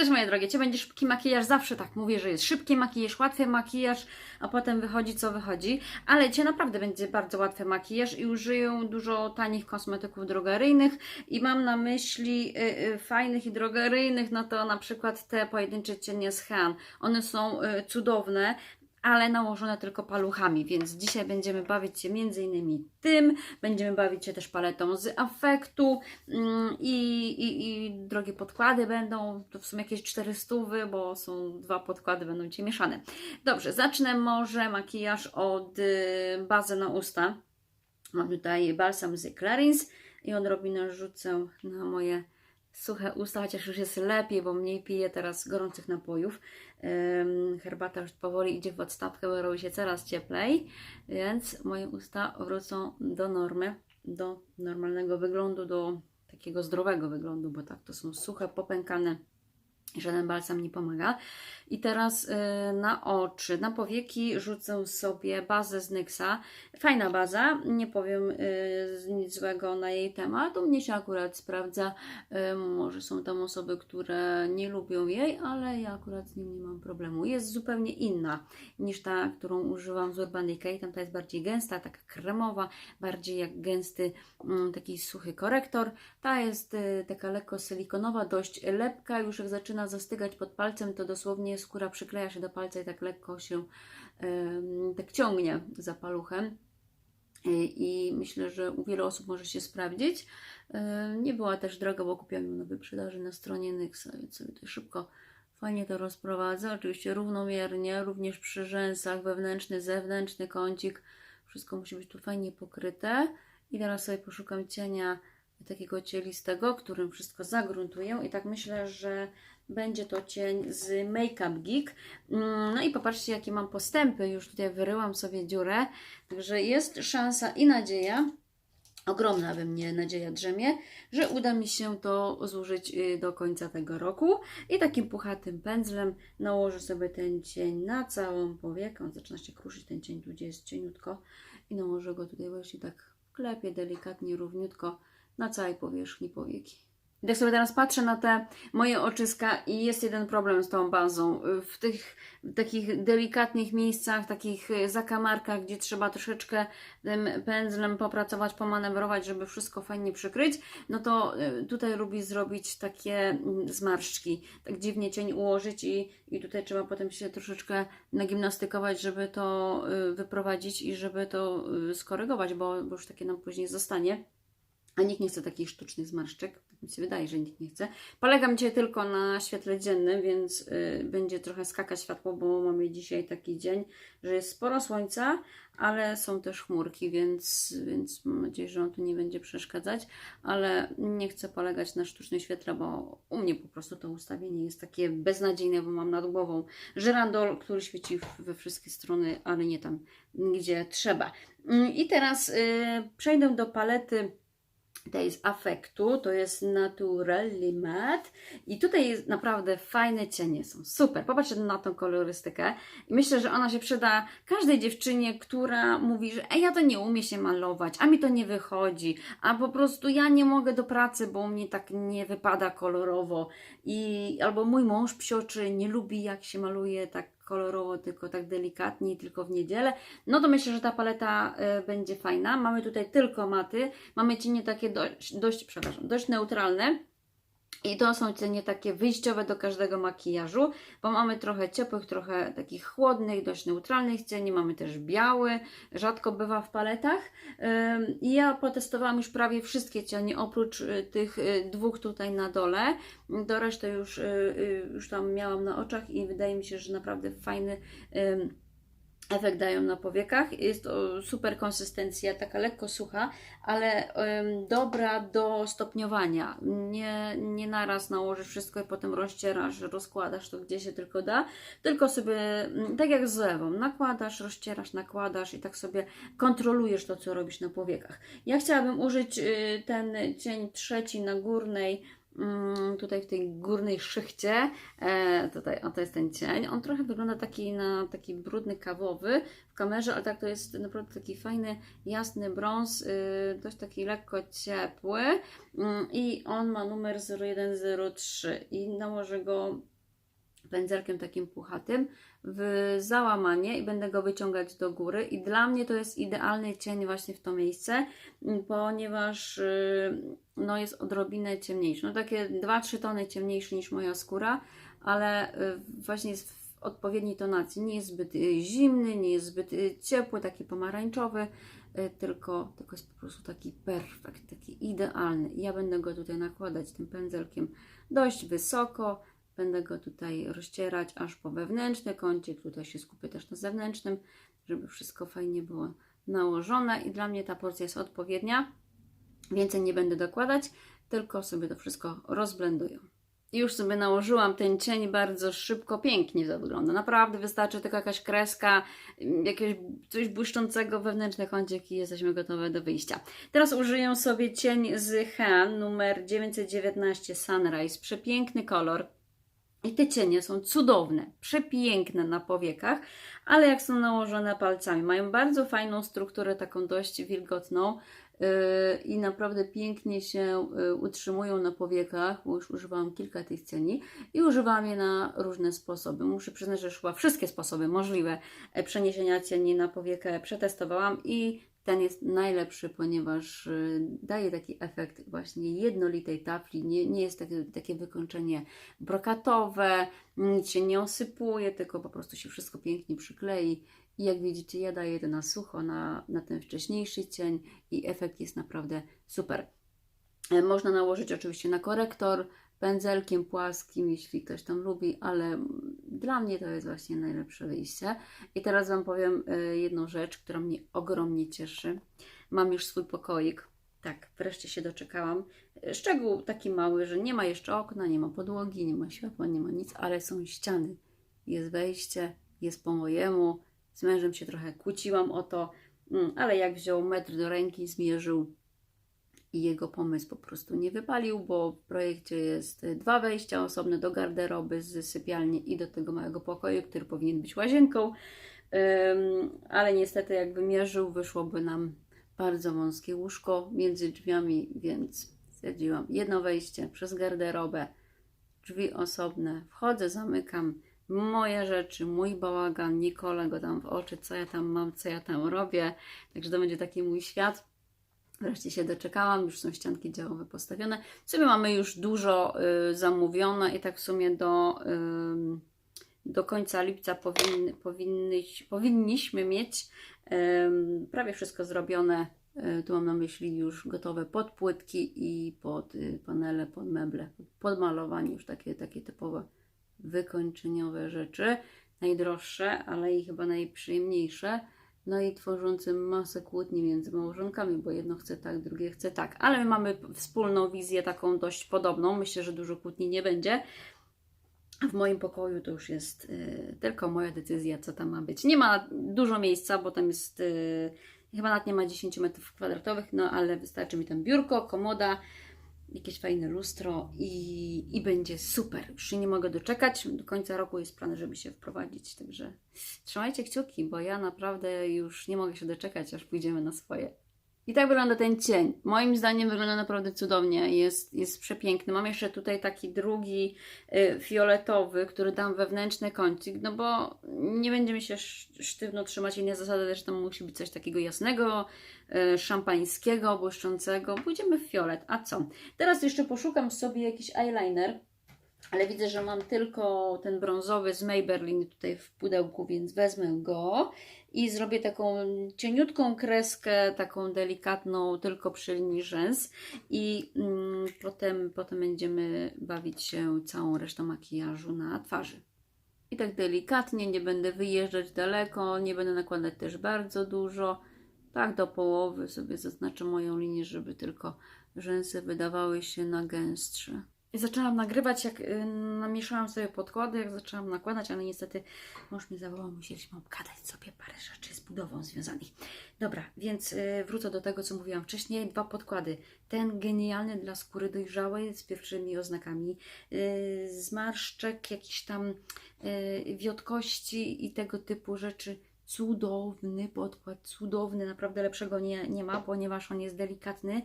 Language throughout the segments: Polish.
Cześć moje drogie, Cię będzie szybki makijaż, zawsze tak mówię, że jest szybki makijaż, łatwy makijaż, a potem wychodzi co wychodzi, ale Cię naprawdę będzie bardzo łatwy makijaż i użyję dużo tanich kosmetyków drogeryjnych i mam na myśli y, y, fajnych i drogeryjnych, no to na przykład te pojedyncze cienie z Han, one są y, cudowne, ale nałożone tylko paluchami, więc dzisiaj będziemy bawić się innymi tym, będziemy bawić się też paletą z afektu mm, i, i, i drogie podkłady będą, to w sumie jakieś 400, bo są dwa podkłady, będą Ci mieszane. Dobrze, zacznę może makijaż od y, bazy na usta. Mam tutaj balsam z Clarins i odrobinę rzucę na moje suche usta, chociaż już jest lepiej, bo mniej piję teraz gorących napojów. Herbata już powoli idzie w odstawkę, bo robi się coraz cieplej, więc moje usta wrócą do normy, do normalnego wyglądu, do takiego zdrowego wyglądu, bo tak to są suche, popękane. Żaden balsam nie pomaga. I teraz y, na oczy, na powieki rzucę sobie bazę z Nyxa. Fajna baza, nie powiem y, nic złego na jej temat. U mnie się akurat sprawdza. Y, może są tam osoby, które nie lubią jej, ale ja akurat z nim nie mam problemu. Jest zupełnie inna niż ta, którą używam z Urban Decay. Tamta jest bardziej gęsta, taka kremowa, bardziej jak gęsty mm, taki suchy korektor. Ta jest taka lekko silikonowa, dość lepka. Już jak zaczyna zastygać pod palcem, to dosłownie skóra przykleja się do palca i tak lekko się tak ciągnie za paluchem. Y, I myślę, że u wielu osób może się sprawdzić. Y, Nie była też droga, bo kupiłam ją na wyprzedaży na stronie Nyxa, więc sobie to szybko fajnie to rozprowadzę. Oczywiście równomiernie, również przy rzęsach, wewnętrzny, zewnętrzny kącik. Wszystko musi być tu fajnie pokryte. I teraz sobie poszukam cienia takiego cielistego, którym wszystko zagruntuję. I tak myślę, że będzie to cień z Makeup Geek. Mm, No i popatrzcie, jakie mam postępy. Już tutaj wyryłam sobie dziurę. Także jest szansa i nadzieja, ogromna we mnie nadzieja drzemie, że uda mi się to zużyć y, do końca tego roku. I takim puchatym pędzlem nałożę sobie ten cień na całą powiekę. Zaczyna się kruszyć ten cień, tu gdzie jest cieniutko. I nałożę go tutaj właśnie tak klepię delikatnie, równiutko na całej powierzchni powieki. I Tak sobie teraz patrzę na te moje oczyska i jest jeden problem z tą bazą. W tych takich delikatnych miejscach, takich y, zakamarkach, gdzie trzeba troszeczkę tym pędzlem popracować, pomanewrować, żeby wszystko fajnie przykryć, no to y, tutaj lubi zrobić takie mm, zmarszczki, tak dziwnie cień ułożyć i, i tutaj trzeba potem się troszeczkę nagimnastykować, żeby to y, wyprowadzić i żeby to skorygować, bo, bo już takie nam później zostanie. A nikt nie chce takich sztucznych zmarszczek. Mi się wydaje, że nikt nie chce. Polegam dzisiaj tylko na świetle dziennym, więc y, będzie trochę skakać światło, bo mamy dzisiaj taki dzień, że jest sporo słońca, ale są też chmurki, więc, więc mam nadzieję, że on tu nie będzie przeszkadzać. Ale nie chcę polegać na sztucznym świetle, bo u mnie po prostu to ustawienie jest takie beznadziejne, bo mam nad głową żyrandol, który świeci we wszystkie strony, ale nie tam, gdzie trzeba. Mm, I teraz y, przejdę do palety tej z afektu, to jest Naturally Matte i tutaj jest naprawdę fajne cienie są, super, popatrzcie na tą kolorystykę. Myślę, że ona się przyda każdej dziewczynie, która mówi, że Ej, ja to nie umie się malować, a mi to nie wychodzi, a po prostu ja nie mogę do pracy, bo mnie tak nie wypada kolorowo i albo mój mąż psioczy, nie lubi jak się maluje tak kolorowo, tylko tak delikatnie, tylko w niedzielę, no to myślę, że ta paleta y, będzie fajna. Mamy tutaj tylko maty, mamy cienie takie dość, dość, przepraszam, dość neutralne. I to są cienie takie wyjściowe do każdego makijażu, bo mamy trochę ciepłych, trochę takich chłodnych, dość neutralnych cieni. Mamy też biały, rzadko bywa w paletach. I ja potestowałam już prawie wszystkie cienie, oprócz y, tych y, dwóch tutaj na dole. Do reszty już, y, już tam miałam na oczach i wydaje mi się, że naprawdę fajny efekt dają na powiekach. Jest to super konsystencja, taka lekko sucha, ale dobra do stopniowania. Nie, nie naraz nałożysz wszystko i potem rozcierasz, rozkładasz to gdzie się tylko da, tylko sobie, mm, tak jak z lewą, nakładasz, rozcierasz, nakładasz i tak sobie kontrolujesz to, co robisz na powiekach. Ja chciałabym użyć y, ten cień trzeci na górnej tutaj w tej górnej szychcie. E, tutaj, o to jest ten cień. On trochę wygląda taki na taki brudny kawowy w kamerze, ale tak to jest naprawdę taki fajny, jasny brąz, y, dość taki lekko ciepły. Mm, I on ma numer 0103 i nałożę go pędzelkiem takim puchatym w załamanie i będę go wyciągać do góry. I dla mnie to jest idealny cień właśnie w to miejsce, ponieważ y, no jest odrobinę ciemniejszy, no takie 2-3 tony ciemniejszy niż moja skóra, ale y, właśnie jest w odpowiedniej tonacji, nie jest zbyt y, zimny, nie jest zbyt ciepły, taki pomarańczowy, tylko, tylko jest po prostu taki perfekt, taki idealny. Ja będę go tutaj nakładać tym pędzelkiem dość wysoko, Będę go tutaj rozcierać aż po wewnętrzny kącik. Tutaj się skupię też na zewnętrznym, żeby wszystko fajnie było nałożone. I dla mnie ta porcja jest odpowiednia. Więcej nie będę dokładać, tylko sobie to wszystko rozblenduję. Już sobie nałożyłam ten cień bardzo szybko, pięknie to wygląda. Naprawdę wystarczy tylko jakaś kreska, jakiegoś coś błyszczącego wewnętrzny kącik i jesteśmy gotowe do wyjścia. Teraz użyję sobie cień z Han numer 919 Sunrise. Przepiękny kolor. I te cienie są cudowne, przepiękne na powiekach, ale jak są nałożone palcami, mają bardzo fajną strukturę, taką dość wilgotną yy, i naprawdę pięknie się yy, utrzymują na powiekach, bo już używałam kilka tych cieni i używam je na różne sposoby. Muszę przyznać, że już chyba wszystkie sposoby możliwe e, przeniesienia cieni na powiekę przetestowałam i ten jest najlepszy, ponieważ y, daje taki efekt właśnie jednolitej tafli. Nie, nie jest takie, takie wykończenie brokatowe, nic się nie osypuje, tylko po prostu się wszystko pięknie przyklei. I jak widzicie, ja daję to na sucho, na, na ten wcześniejszy cień i efekt jest naprawdę super. E, Można nałożyć oczywiście na korektor, pędzelkiem płaskim, jeśli ktoś tam lubi, ale dla mnie to jest właśnie najlepsze wyjście. I teraz Wam powiem e, jedną rzecz, która mnie ogromnie cieszy. Mam już swój pokoik. Tak, wreszcie się doczekałam. E, Szczegół taki mały, że nie ma jeszcze okna, nie ma podłogi, nie ma światła, nie ma nic, ale są ściany. Jest wejście, jest po mojemu. Z mężem się trochę kłóciłam o to, mm, ale jak wziął metr do ręki, zmierzył, i jego pomysł po prostu nie wypalił, bo w projekcie jest dwa wejścia osobne do garderoby z sypialni i do tego małego pokoju, który powinien być łazienką, ale niestety jak wymierzył, wyszłoby nam bardzo wąskie łóżko między drzwiami, więc stwierdziłam jedno wejście przez garderobę, drzwi osobne, wchodzę, zamykam moje rzeczy, mój bałagan, Nikole go tam w oczy, co ja tam mam, co ja tam robię, także to będzie taki mój świat. Wreszcie się doczekałam, już są ścianki działowe postawione. Sobie mamy już dużo y, zamówione i tak w sumie do, ym, do końca lipca powinny, powinniśmy mieć ym, prawie wszystko zrobione. Y, tu mam na myśli już gotowe pod płytki i pod y, panele, pod meble, pod malowanie, już takie, takie typowe wykończeniowe rzeczy. Najdroższe, ale i chyba najprzyjemniejsze no i tworzącym masę kłótni między małżonkami, bo jedno chce tak, drugie chce tak. Ale my mamy wspólną wizję taką dość podobną. Myślę, że dużo kłótni nie będzie. W moim pokoju to już jest y, tylko moja decyzja, co tam ma być. Nie ma dużo miejsca, bo tam jest y, chyba nawet nie ma 10 metrów kwadratowych, no ale wystarczy mi tam biurko, komoda, jakieś fajne lustro i, i będzie super. Już nie mogę doczekać. Do końca roku jest plan, żeby się wprowadzić, także trzymajcie kciuki, bo ja naprawdę już nie mogę się doczekać, aż pójdziemy na swoje. I tak wygląda ten cień. Moim zdaniem wygląda naprawdę cudownie, jest, jest przepiękny. Mam jeszcze tutaj taki drugi y, fioletowy, który dam wewnętrzny kącik, no bo nie będziemy się sz- sztywno trzymać innej zasady, też tam musi być coś takiego jasnego, y, szampańskiego, błyszczącego. Pójdziemy w fiolet. A co? Teraz jeszcze poszukam sobie jakiś eyeliner, ale widzę, że mam tylko ten brązowy z Maybelline tutaj w pudełku, więc wezmę go i zrobię taką cieniutką kreskę, taką delikatną, tylko przy linii rzęs i mm, potem, potem będziemy bawić się całą resztą makijażu na twarzy. I tak delikatnie, nie będę wyjeżdżać daleko, nie będę nakładać też bardzo dużo. Tak do połowy sobie zaznaczę moją linię, żeby tylko rzęsy wydawały się na gęstsze. I zaczęłam nagrywać, jak y, namieszałam sobie podkłady, jak zaczęłam nakładać, ale niestety mąż mnie zawołał, musieliśmy obgadać sobie parę rzeczy z budową związanych. Dobra, więc y, wrócę do tego, co mówiłam wcześniej. Dwa podkłady. Ten genialny dla skóry dojrzałej z pierwszymi oznakami y, zmarszczek, jakiś tam wiotkości i tego typu rzeczy. Cudowny podkład, cudowny, naprawdę lepszego nie, nie ma, ponieważ on jest delikatny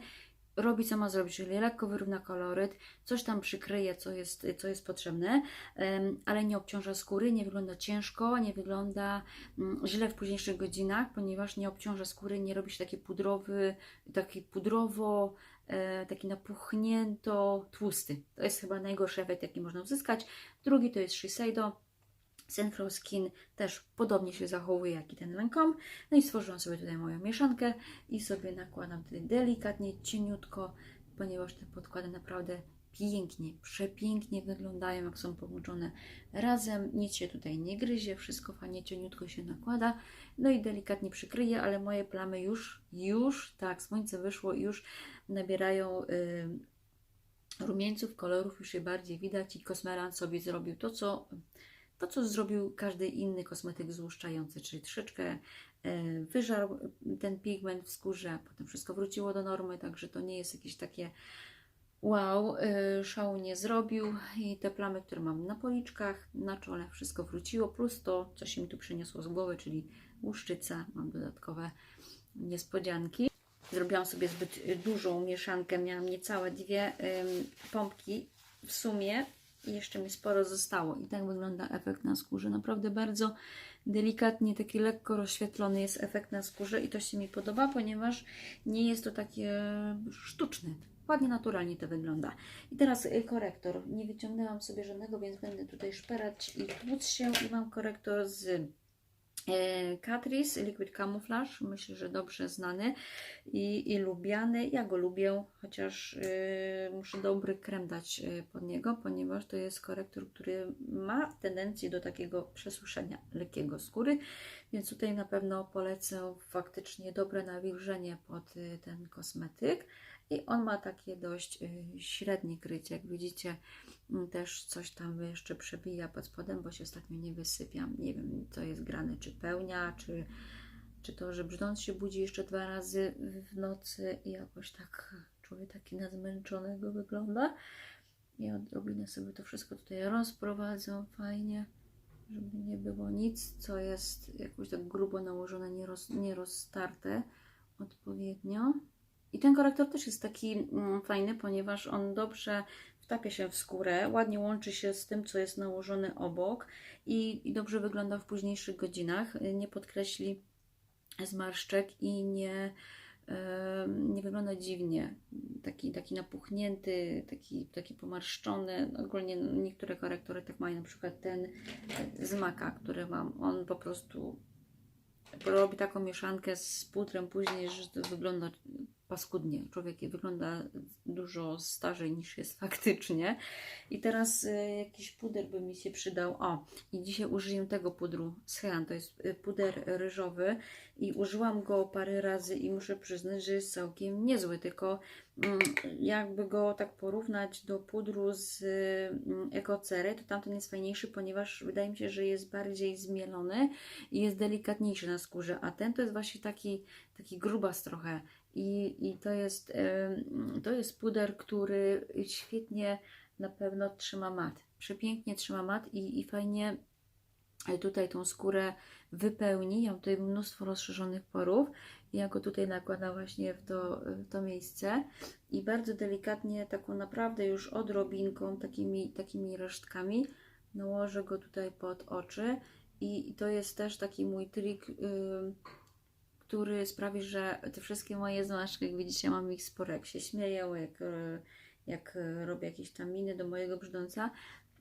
robi co ma zrobić, czyli lekko wyrówna koloryt, coś tam przykryje, co jest, co jest potrzebne, ale nie obciąża skóry, nie wygląda ciężko, nie wygląda mm, źle w późniejszych godzinach, ponieważ nie obciąża skóry, nie robi się taki pudrowy, taki pudrowo, e, taki napuchnięto tłusty. To jest chyba najgorszy efekt, jaki można uzyskać. Drugi to jest Shiseido. Central Skin też podobnie się zachowuje jak i ten Lancome. No i stworzyłam sobie tutaj moją mieszankę i sobie nakładam tutaj delikatnie, cieniutko, ponieważ te podkłady naprawdę pięknie, przepięknie wyglądają, jak są połączone razem. Nic się tutaj nie gryzie, wszystko fajnie cieniutko się nakłada. No i delikatnie przykryję, ale moje plamy już, już, tak, słońce wyszło już nabierają y, rumieńców, kolorów, już je bardziej widać i Kosmeran sobie zrobił to, co to, co zrobił każdy inny kosmetyk złuszczający, czyli troszeczkę e, wyżarł ten pigment w skórze, potem wszystko wróciło do normy, także to nie jest jakieś takie wow, e, szału nie zrobił i te plamy, które mam na policzkach, na czole, wszystko wróciło, plus to, co się mi tu przyniosło z głowy, czyli łuszczyca, mam dodatkowe niespodzianki. Zrobiłam sobie zbyt dużą mieszankę, miałam niecałe dwie pompki w sumie i jeszcze mi sporo zostało. I tak wygląda efekt na skórze. Naprawdę bardzo delikatnie, taki lekko rozświetlony jest efekt na skórze i to się mi podoba, ponieważ nie jest to takie sztuczne. Ładnie, naturalnie to wygląda. I teraz y, korektor. Nie wyciągnęłam sobie żadnego, więc będę tutaj szperać i tłuc się. I mam korektor z Catrice Liquid Camouflage, myślę, że dobrze znany i, i lubiany. Ja go lubię, chociaż y, muszę dobry krem dać y, pod niego, ponieważ to jest korektor, który ma tendencję do takiego przesuszenia lekkiego skóry, więc tutaj na pewno polecę faktycznie dobre nawilżenie pod y, ten kosmetyk. I on ma takie dość średnie krycie, jak widzicie też coś tam jeszcze przebija pod spodem, bo się ostatnio nie wysypiam. Nie wiem, co jest grane, czy pełnia, czy, czy to, że brzdąc się budzi jeszcze dwa razy w nocy i jakoś tak człowiek taki nazmęczonego wygląda. I odrobinę sobie to wszystko tutaj rozprowadzę fajnie, żeby nie było nic, co jest jakoś tak grubo nałożone, nieroz, nierozstarte odpowiednio. I ten korektor też jest taki mm, fajny, ponieważ on dobrze wtapia się w skórę, ładnie łączy się z tym, co jest nałożone obok i, i dobrze wygląda w późniejszych godzinach. Nie podkreśli zmarszczek i nie, nie wygląda dziwnie. Taki, taki napuchnięty, taki, taki pomarszczony. Ogólnie niektóre korektory tak mają, na przykład ten z maka, który mam. On po prostu robi taką mieszankę z pudrem później, że to wygląda paskudnie. Człowiek wygląda dużo starzej niż jest faktycznie. I teraz y, jakiś puder by mi się przydał. O, i dzisiaj użyję tego pudru z Hean. To jest y, puder ryżowy i użyłam go parę razy i muszę przyznać, że jest całkiem niezły. Tylko jakby go tak porównać do pudru z mm, Ekocery, to tamten jest fajniejszy, ponieważ wydaje mi się, że jest bardziej zmielony i jest delikatniejszy na skórze, a ten to jest właśnie taki, taki grubas trochę i, i to, jest, to jest puder, który świetnie na pewno trzyma mat. Przepięknie trzyma mat i, i fajnie tutaj tą skórę wypełni. Ja mam tutaj mnóstwo rozszerzonych porów. Ja go tutaj nakładam właśnie w to, w to miejsce i bardzo delikatnie, taką naprawdę już odrobinką, takimi, takimi resztkami nałożę go tutaj pod oczy. I, to jest też taki mój trik. Yy, który sprawi, że te wszystkie moje zmarszczki, jak widzicie, mam ich sporo, jak się śmieję, jak, e, jak robię jakieś tam miny do mojego brzdąca,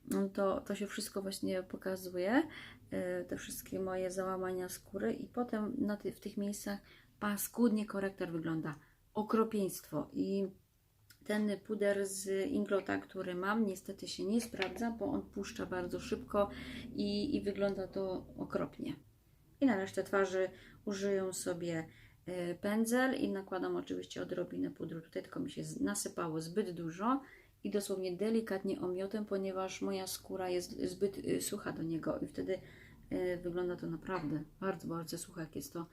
no to, to się wszystko właśnie pokazuje, e, te wszystkie moje załamania skóry i potem na ty, w tych miejscach paskudnie korektor wygląda, okropieństwo i ten puder z Inglota, który mam, niestety się nie sprawdza, bo on puszcza bardzo szybko i, i wygląda to okropnie. I na resztę twarzy użyję sobie e, pędzel i nakładam oczywiście odrobinę pudru. Tutaj tylko mi się nasypało zbyt dużo i dosłownie delikatnie omiotem, ponieważ moja skóra jest zbyt y, sucha do niego i wtedy y, wygląda to naprawdę bardzo, bardzo suche, jak jest to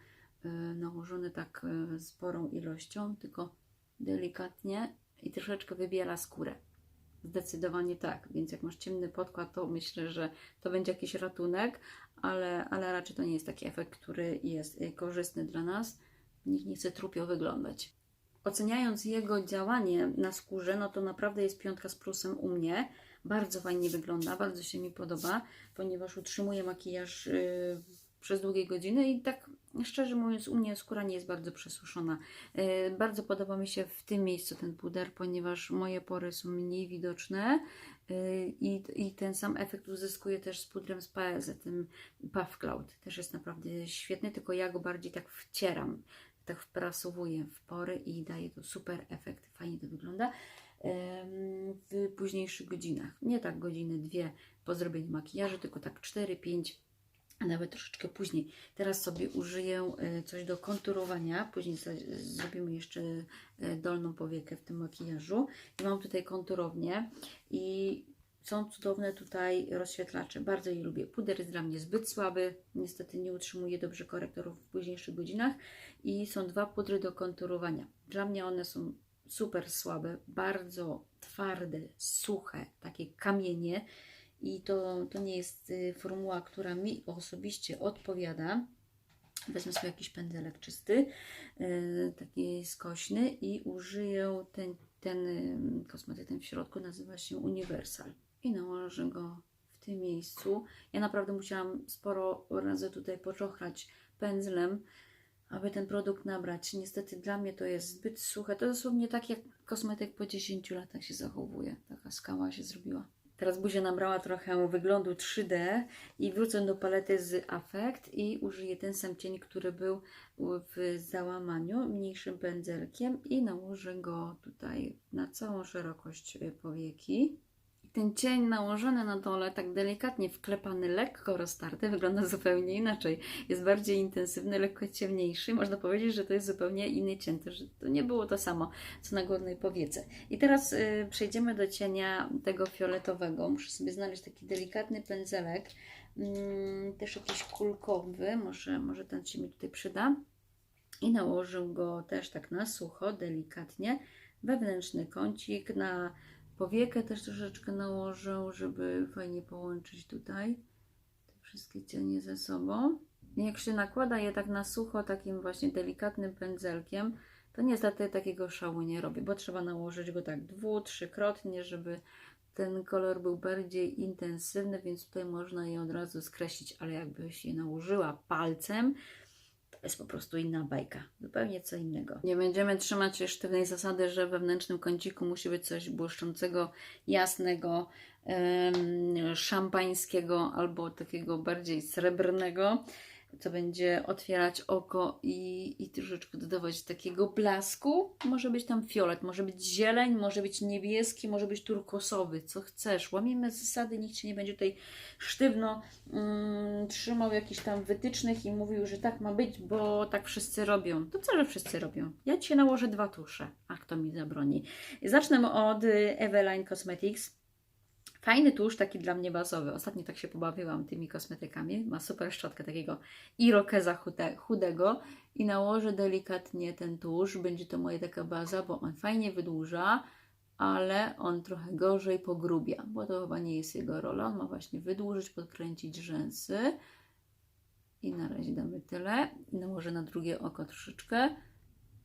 y, nałożone tak y, sporą ilością, tylko delikatnie i troszeczkę wybiela skórę. Zdecydowanie tak, więc jak masz ciemny podkład, to myślę, że to będzie jakiś ratunek, ale, ale raczej to nie jest taki efekt, który jest y, korzystny dla nas. Nikt nie chce trupio wyglądać. Oceniając jego działanie na skórze, no to naprawdę jest piątka z plusem u mnie. Bardzo fajnie wygląda, bardzo się mi podoba, ponieważ utrzymuje makijaż przez długie godziny i tak szczerze mówiąc, u mnie skóra nie jest bardzo przesuszona. Yy, bardzo podoba mi się w tym miejscu ten puder, ponieważ moje pory są mniej widoczne yy, i, i ten sam efekt uzyskuję też z pudrem z Paese, tym Puff Cloud. Też jest naprawdę świetny, tylko ja go bardziej tak wcieram tak wprasowuję w pory i daje to super efekt. Fajnie to wygląda w późniejszych godzinach. Nie tak godziny, dwie po zrobieniu makijażu, tylko tak 4-5, a nawet troszeczkę później. Teraz sobie użyję e, coś do konturowania. Później zrobimy jeszcze e, dolną powiekę w tym makijażu. I mam tutaj konturownię i są cudowne tutaj rozświetlacze. Bardzo je lubię. Puder jest dla mnie zbyt słaby. Niestety nie utrzymuje dobrze korektorów w późniejszych godzinach. I są dwa pudry do konturowania. Dla mnie one są super słabe, bardzo twarde, suche, takie kamienie. I to, to nie jest y, formuła, która mi osobiście odpowiada. Wezmę sobie jakiś pędzelek czysty, y, taki skośny i użyję ten, ten y, kosmetyk ten w środku, nazywa się Universal. I nałożę go w tym miejscu. Ja naprawdę musiałam sporo razy tutaj poczochrać pędzlem, aby ten produkt nabrać. Niestety dla mnie to jest zbyt suche. To dosłownie tak jak kosmetyk po 10 latach się zachowuje. Taka skała się zrobiła. Teraz buzia nabrała trochę wyglądu 3D i wrócę do palety z Affect i użyję ten sam cień, który był w załamaniu mniejszym pędzelkiem i nałożę go tutaj na całą szerokość y, powieki. Ten cień nałożony na dole, tak delikatnie wklepany, lekko roztarty, wygląda zupełnie inaczej. Jest bardziej intensywny, lekko ciemniejszy. Można powiedzieć, że to jest zupełnie inny cień, to, że to nie było to samo, co na górnej powiece. I teraz y, przejdziemy do cienia tego fioletowego. Muszę sobie znaleźć taki delikatny pędzelek, mm, też jakiś kulkowy, może, może ten się mi tutaj przyda. I nałożę go też tak na sucho, delikatnie, wewnętrzny kącik, na powiekę też troszeczkę nałożę, żeby fajnie połączyć tutaj te wszystkie cienie ze sobą. Jak się nakłada je tak na sucho, takim właśnie delikatnym pędzelkiem, to niestety takiego szału nie robię, bo trzeba nałożyć go tak dwu, trzykrotnie, żeby ten kolor był bardziej intensywny, więc tutaj można je od razu skreślić, ale jakbyś je nałożyła palcem, to jest po prostu inna bajka, zupełnie co innego. Nie będziemy trzymać się sztywnej zasady, że w wewnętrznym kąciku musi być coś błyszczącego, jasnego, em, szampańskiego albo takiego bardziej srebrnego, co będzie otwierać oko i, i troszeczkę dodawać takiego blasku. Może być tam fiolet, może być zieleń, może być niebieski, może być turkosowy, co chcesz. Łamiemy zasady, nikt się nie będzie tutaj sztywno mm, trzymał jakichś tam wytycznych i mówił, że tak ma być, bo tak wszyscy robią. To co, że wszyscy robią? Ja Ci nałożę dwa tusze, a kto mi zabroni. Zacznę od y, Eveline Cosmetics. Fajny tusz, taki dla mnie bazowy. Ostatnio tak się pobawiłam tymi kosmetykami. Ma super szczotkę takiego irokeza chude, chudego i nałożę delikatnie ten tusz. Będzie to moja taka baza, bo on fajnie wydłuża, ale on trochę gorzej pogrubia, bo to chyba nie jest jego rola. On ma właśnie wydłużyć, podkręcić rzęsy. I na razie damy tyle. Nałożę na drugie oko troszeczkę.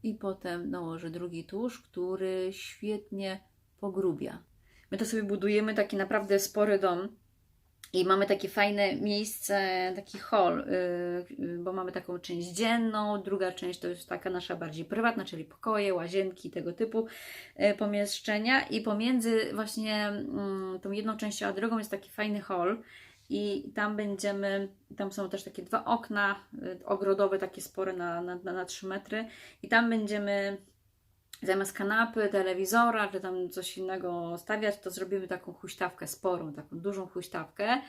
I potem nałożę drugi tusz, który świetnie pogrubia. My to sobie budujemy taki naprawdę spory dom i mamy takie fajne miejsce, taki hall, yy, bo mamy taką część dzienną, druga część to jest taka nasza bardziej prywatna, czyli pokoje, łazienki, tego typu yy, pomieszczenia. I pomiędzy właśnie yy, tą jedną częścią a drugą jest taki fajny hall i tam będziemy, tam są też takie dwa okna y, ogrodowe, takie spore na, na, na 3 metry. I tam będziemy zamiast kanapy, telewizora, czy tam coś innego stawiać, to zrobimy taką huśtawkę sporą, taką dużą huśtawkę,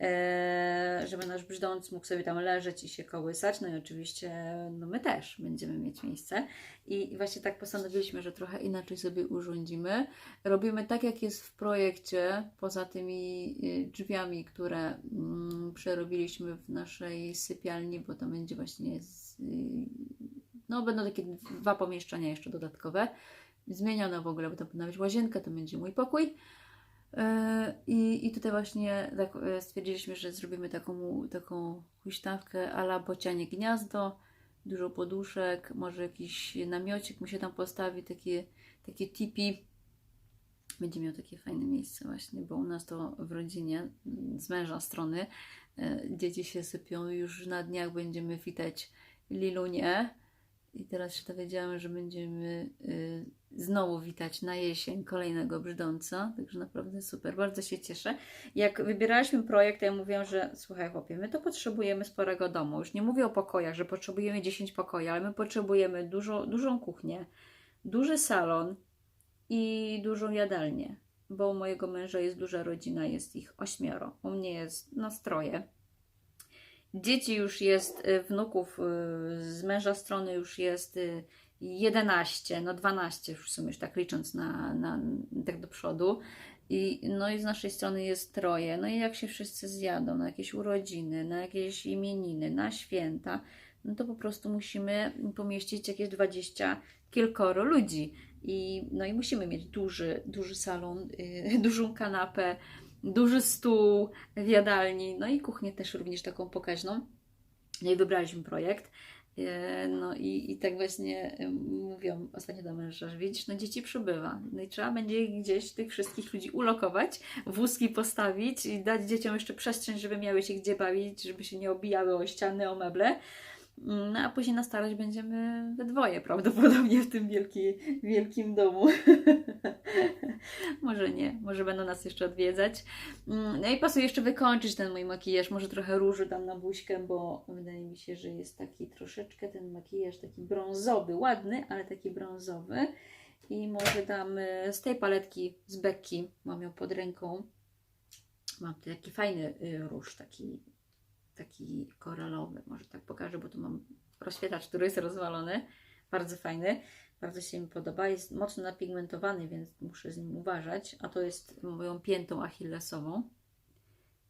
e, żeby nasz brzdąc mógł sobie tam leżeć i się kołysać. No i oczywiście no my też będziemy mieć miejsce. I i właśnie tak postanowiliśmy, że trochę inaczej sobie urządzimy. Robimy tak, jak jest w projekcie, poza tymi y, drzwiami, które mm, przerobiliśmy w naszej sypialni, bo tam będzie właśnie z, no będą takie dwa pomieszczenia jeszcze dodatkowe. Zmienione w ogóle, bo tam powinna być łazienka, to będzie mój pokój. Yy, I, I tutaj właśnie tak e, stwierdziliśmy, że zrobimy taką, taką huśtawkę ala bocianie gniazdo, dużo poduszek, może jakiś namiocik mu się tam postawi, takie, takie tipi. Będzie miał takie fajne miejsce właśnie, bo u nas to w rodzinie z męża strony e, dzieci się sypią, już na dniach będziemy witać Lilunię. I teraz się dowiedziałam, że będziemy y, znowu witać na jesień kolejnego brzdąca, także naprawdę super, bardzo się cieszę. Jak wybieraliśmy projekt, ja mówiłam, że słuchaj chłopie, my to potrzebujemy sporego domu. Już nie mówię o pokojach, że potrzebujemy 10 pokoi, ale my potrzebujemy dużo, dużą kuchnię, duży salon i dużą jadalnię, bo u mojego męża jest duża rodzina, jest ich ośmioro, u mnie jest nastroje. Dzieci już jest, y, wnuków y, z męża strony już jest y, 11, no 12 w sumie, już tak licząc na, na tak do przodu. I, no i z naszej strony jest troje. No i jak się wszyscy zjadą na jakieś urodziny, na jakieś imieniny, na święta, no to po prostu musimy pomieścić jakieś 20 kilkoro ludzi. I, no i musimy mieć duży, duży salon, yy, dużą kanapę, duży stół w jadalni, no i kuchnię też również taką pokaźną. No i wybraliśmy projekt. E, No i, i tak właśnie e, mówią ostatnio do męża, że widzisz, no dzieci przybywa. No i trzeba będzie gdzieś tych wszystkich ludzi ulokować, wózki postawić i dać dzieciom jeszcze przestrzeń, żeby miały się gdzie bawić, żeby się nie obijały o ściany, o meble. No a później na starość będziemy we dwoje prawdopodobnie w tym wielki, wielkim domu. może nie, może będą nas jeszcze odwiedzać. Mm, No i pasuje jeszcze wykończyć ten mój makijaż, może trochę róży tam na buźkę, bo wydaje mi się, że jest taki troszeczkę ten makijaż taki brązowy, ładny, ale taki brązowy. I może dam y, z tej paletki z Becky, mam ją pod ręką. Mam taki fajny y, róż, taki, taki koralowy, może tak pokażę, bo tu mam rozświetlacz, który jest rozwalony, bardzo fajny. Bardzo się mi podoba. Jest mocno napigmentowany, więc muszę z nim uważać. A to jest moją piętą achillesową.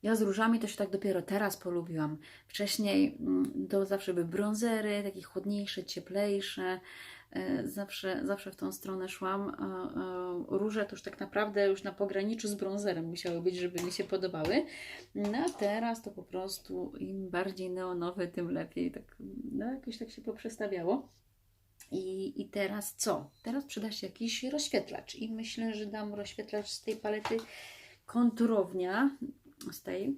Ja z różami to się tak dopiero teraz polubiłam. Wcześniej mm, to zawsze były brązery, takie chłodniejsze, cieplejsze. E, Zawsze, zawsze w tą stronę szłam. E, e, Róże to już tak naprawdę już na pograniczu z brązerem musiały być, żeby mi się podobały. No a teraz to po prostu im bardziej neonowe, tym lepiej. Tak, no jakoś tak się poprzestawiało. I, I teraz co? Teraz przyda się jakiś rozświetlacz. I myślę, że dam rozświetlacz z tej palety konturownia, z tej.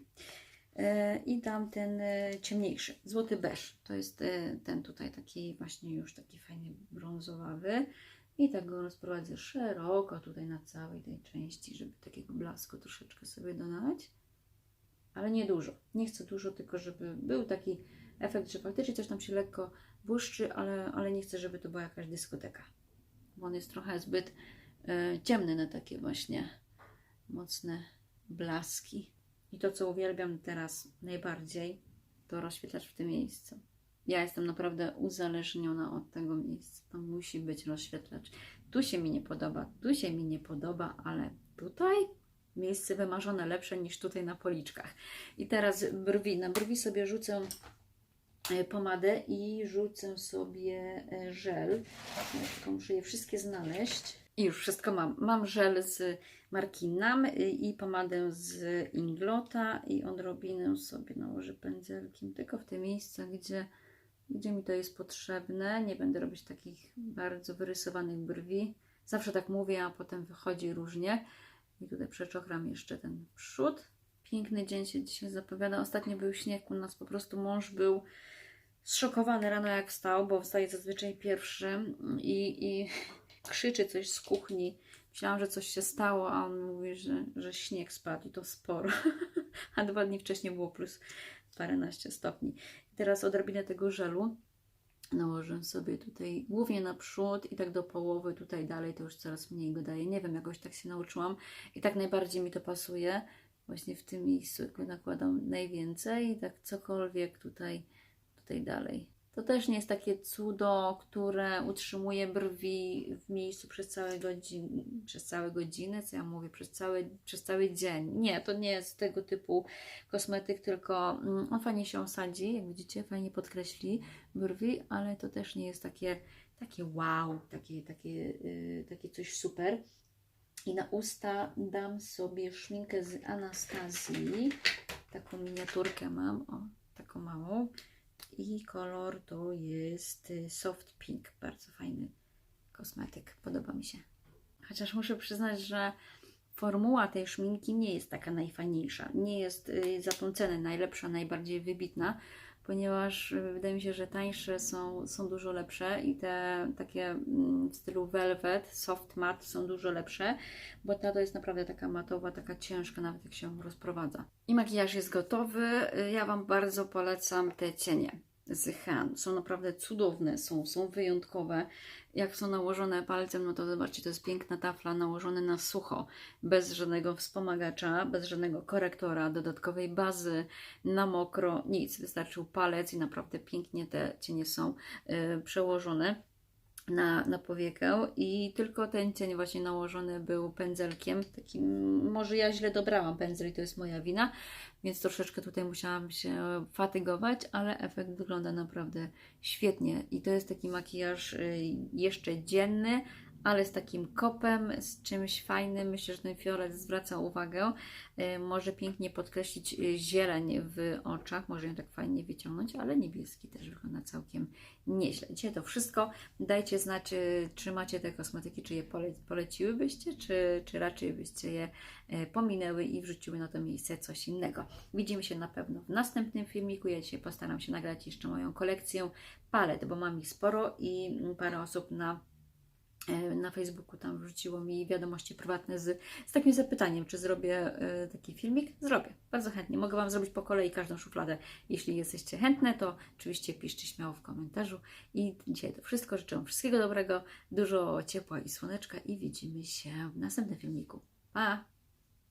E, I dam ten e, ciemniejszy, złoty beż. To jest e, ten tutaj taki właśnie już taki fajny brązowawy. I tak go rozprowadzę szeroko tutaj na całej tej części, żeby takiego blasku troszeczkę sobie dodać. Ale nie dużo. Nie chcę dużo, tylko żeby był taki efekt, że faktycznie coś tam się lekko błyszczy, ale, ale nie chcę, żeby to była jakaś dyskoteka. Bo on jest trochę zbyt e, ciemny na takie właśnie mocne blaski. I to, co uwielbiam teraz najbardziej, to rozświetlacz w tym miejscu. Ja jestem naprawdę uzależniona od tego miejsca. Tam musi być rozświetlacz. Tu się mi nie podoba, tu się mi nie podoba, ale tutaj miejsce wymarzone lepsze niż tutaj na policzkach. I teraz brwi. Na brwi sobie rzucę e, pomadę i rzucę sobie e, żel. Tylko muszę je wszystkie znaleźć. I już wszystko mam. Mam żel z marki Nam y, i pomadę z Inglota i odrobinę sobie nałożę pędzelkiem, tylko w te miejsca, gdzie, gdzie mi to jest potrzebne. Nie będę robić takich bardzo wyrysowanych brwi. Zawsze tak mówię, a potem wychodzi różnie. I tutaj przeczochram jeszcze ten przód. Piękny dzień się dzisiaj zapowiada. Ostatnio był śnieg u nas, po prostu mąż był zszokowany rano jak wstał, bo wstaje zazwyczaj pierwszy i, i krzyczy coś z kuchni. Myślałam, że coś się stało, a on mówi, że, że śnieg spadł i to sporo. a dwa dni wcześniej było plus paręnaście stopni. I teraz odrobinę tego żelu Nałożę sobie tutaj głównie na przód i tak do połowy, tutaj dalej to już coraz mniej go daję. Nie wiem, jakoś tak się nauczyłam i tak najbardziej mi to pasuje. Właśnie w tym miejscu nakładam najwięcej i tak cokolwiek tutaj, tutaj dalej. To też nie jest takie cudo, które utrzymuje brwi w miejscu przez całe godziny, przez całe godziny, co ja mówię, przez cały, przez cały dzień. Nie, to nie jest tego typu kosmetyk, tylko mm, on fajnie się osadzi, jak widzicie, fajnie podkreśli brwi, ale to też nie jest takie, takie wow, takie, takie, yy, takie coś super. I na usta dam sobie szminkę z Anastazji. Taką miniaturkę mam, o, taką małą. I kolor to jest y, soft pink, bardzo fajny kosmetyk, podoba mi się. Chociaż muszę przyznać, że formuła tej szminki nie jest taka najfajniejsza. Nie jest y, za tą cenę najlepsza, najbardziej wybitna, ponieważ y, wydaje mi się, że tańsze są, są dużo lepsze i te takie mm, w stylu velvet, soft matte są dużo lepsze, bo ta to jest naprawdę taka matowa, taka ciężka, nawet jak się rozprowadza. I makijaż jest gotowy. Y, Ja Wam bardzo polecam te cienie z Han. Są naprawdę cudowne, są, są wyjątkowe. Jak są nałożone palcem, no to zobaczcie, to jest piękna tafla nałożone na sucho, bez żadnego wspomagacza, bez żadnego korektora, dodatkowej bazy, na mokro, nic. Wystarczył palec i naprawdę pięknie te cienie są y, przełożone na, na powiekę i tylko ten cień właśnie nałożony był pędzelkiem, takim, może ja źle dobrałam pędzel i to jest moja wina, więc troszeczkę tutaj musiałam się fatygować, ale efekt wygląda naprawdę świetnie i to jest taki makijaż y, jeszcze dzienny, ale z takim kopem, z czymś fajnym. Myślę, że ten fiolet zwraca uwagę. Y, Może pięknie podkreślić y, zieleń w oczach, może ją tak fajnie wyciągnąć, ale niebieski też wygląda całkiem nieźle. Dzisiaj to wszystko. Dajcie znać, y, czy macie te kosmetyki, czy je pole, poleciłybyście, czy, czy raczej byście je pominęły i wrzuciły na to miejsce coś innego. Widzimy się na pewno w następnym filmiku. Ja dzisiaj postaram się nagrać jeszcze moją kolekcję palet, bo mam ich sporo i mm, parę osób na na Facebooku tam wrzuciło mi wiadomości prywatne z, z takim zapytaniem, czy zrobię e, taki filmik. Zrobię, bardzo chętnie. Mogę Wam zrobić po kolei każdą szufladę. Jeśli jesteście chętne, to oczywiście piszcie śmiało w komentarzu. I dzisiaj to wszystko. Życzę wszystkiego dobrego, dużo ciepła i słoneczka i widzimy się w następnym filmiku. Pa!